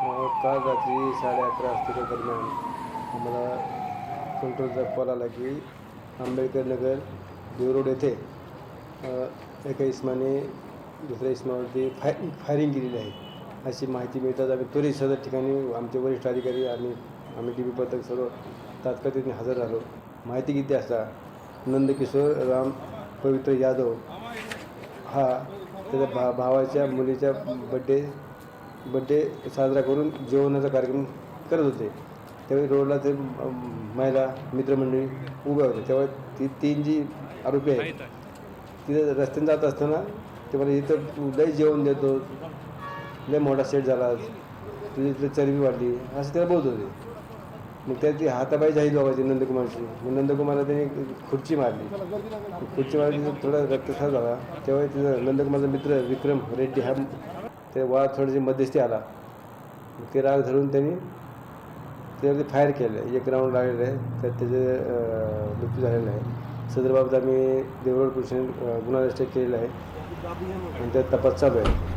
काल रात्री साडे अकरा वाजताच्या दरम्यान आम्हाला कंट्रोलचा कॉल आला की आंबेडकर नगर देव रोड येथे एका इस्माने दुसऱ्या इस्मावरती फाय फायरिंग केलेली आहे. अशी माहिती मिळतात आम्ही त्वरित सदर ठिकाणी आमचे वरिष्ठ अधिकारी आणि आम्ही डी बी पथक सर्व तात्काळ तिथे हजर झालो माहिती किती असता नंदकिशोर राम पवित्र यादव हा त्याच्या भा भावाच्या मुलीच्या बड्डे बड्डे साजरा करून जेवणाचा कार्यक्रम करत होते. त्यावेळी रोडला ते महिला मित्रमंडळी उभ्या होते त्यावेळी ती तीन जी आरोपी आहेत तिथे रस्त्याने जात असताना ते मला इथं लय लई जेवण देतो लय मोठा सेट झाला तुझी इथली चरबी वाढली असं त्याला बोलत होते. मग त्याची हाताबाई जाहीर बाबाची नंदकुमारची मग नंदकुमारला त्यांनी खुर्ची मारली. खुर्ची मारली थोडा रक्तसार झाला. तेव्हा तिथं नंदकुमारचा मित्र विक्रम रेड्डी हा ते वाळात थोडीशी मध्यस्थी आला. ते राग धरून त्यांनी त्यावरती फायर केलं. एक राऊंड लागलेलं आहे. त्यात त्याचे मृत्यू झालेलं आहे. सदर बाबत आम्ही देवगड पोलिसांनी गुन्हा रजिस्टर केलेला आहे. आणि त्यात तपास चालू आहे.